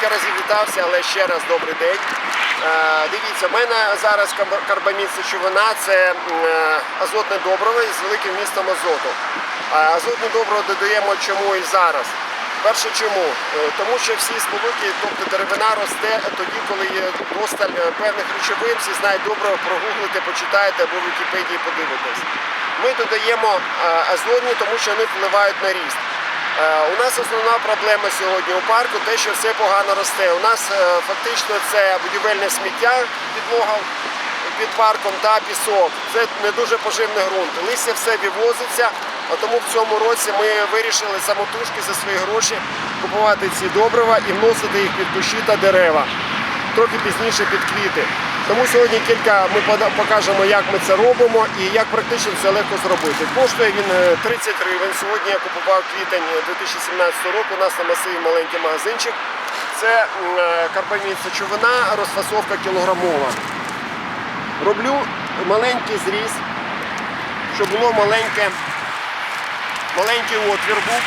кілька разів вітався, але ще раз добрий день. Е, Дивіться, в мене зараз карбамід сечовина це е, азотне добриво з великим містом азоту. Азотне добриво додаємо чому і зараз. Перше чому? Е, Тому що всі сполуки, тобто деревина росте тоді, коли є досталь певних речовин, всі знають добре, прогуглите, почитаєте або в Вікіпедії подивитесь. Ми додаємо азотні, тому що вони впливають на ріст. Е, У нас основна проблема сьогодні у парку те, що все погано росте. У нас е, фактично це будівельне сміття підлога під парком та пісок. Це не дуже поживний ґрунт. Листя все вивозиться, а тому в цьому році ми вирішили самотужки за свої гроші купувати ці добрива і вносити їх під кущі та дерева. Трохи пізніше під квіти. Тому сьогодні кілька ми покажемо, як ми це робимо і як практично це легко зробити. Коштує він е, 30 гривень. Сьогодні я купував квітень 2017 року. У нас на масиві маленький магазинчик. Це е, карбамід сечовина, розфасовка кілограмова. Роблю маленький зріз, щоб було маленьке, маленький отвір був.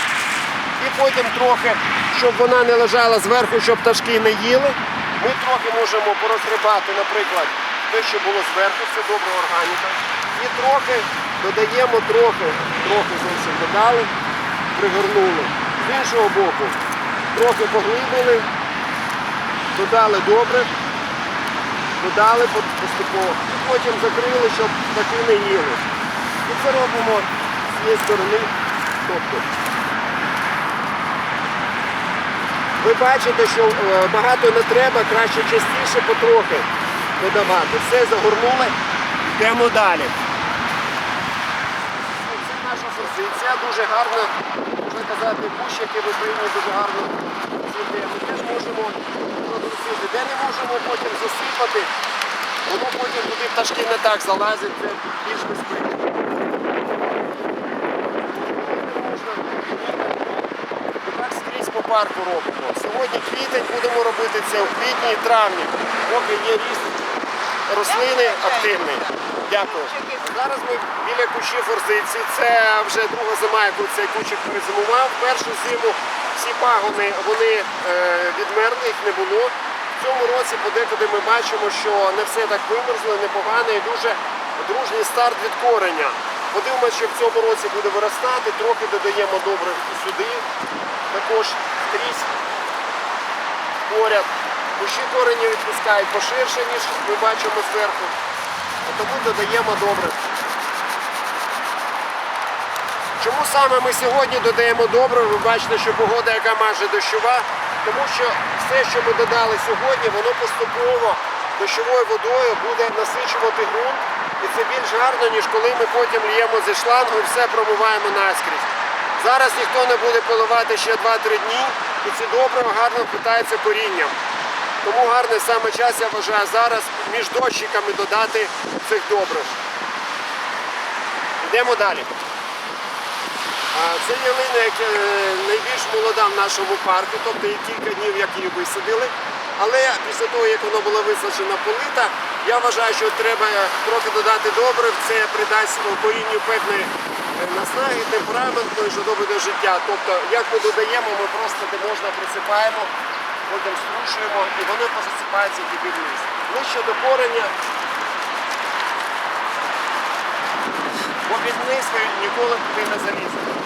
І потім трохи, щоб вона не лежала зверху, щоб пташки не їли. Ми трохи можемо порозгрібати, наприклад, те, що було зверху, це добра органіка. І трохи додаємо трохи, трохи зовсім додали, пригорнули. З іншого боку, трохи поглибили, додали добре, додали по- поступово. Потім закрили, щоб птахи не їли. І це робимо з цієї сторони. Тобто, ви бачите, що е, багато не треба, краще частіше потрохи додавати. Все загорнули, йдемо далі. Це наша позиція, дуже гарно, можна казати, кущики в Україні дуже гарно. Ми теж можемо продусити. Де не можемо потім засипати, воно потім туди пташки не так залазять, це більш безпечно. Парку робимо. Сьогодні квітень будемо робити це у квітні і травні, поки є ріст рослини активний. Дякую. Зараз ми біля кущі форзиці. Це вже друга зима, яку цей кущик перезимував. Першу зиму всі пагони вони е, відмерли, їх не було. В цьому році подекуди ми бачимо, що не все так вимерзло, непогано і дуже дружній старт від кореня. Подивимося, що в цьому році буде виростати, трохи додаємо добре сюди. Також скрізь поряд. Кущі корені відпускають поширше, ніж ми бачимо зверху. Тому додаємо добре. Чому саме ми сьогодні додаємо добре? Ви бачите, що погода, яка майже дощова, тому що все, що ми додали сьогодні, воно поступово дощовою водою буде насичувати ґрунт. І це більш гарно, ніж коли ми потім л'ємо зі шлангу і все промиваємо наскрізь. Зараз ніхто не буде поливати ще 2-3 дні, і ці добрива гарно впитаються корінням. Тому гарний саме час, я вважаю, зараз між дощиками додати цих добрив. Йдемо далі. Це ялина, яка е, найбільш молода в нашому парку, тобто є кілька днів, як її висадили. Але після того, як вона була висаджена полита, я вважаю, що треба трохи додати добрив, це придасть корінню певної наснаги, темпераменту і жадоби до життя. Тобто, як ми додаємо, ми просто де можна присипаємо, потім струшуємо і вони позасипаються тільки вниз. Нижче до корення, бо під низ ніколи не залізете.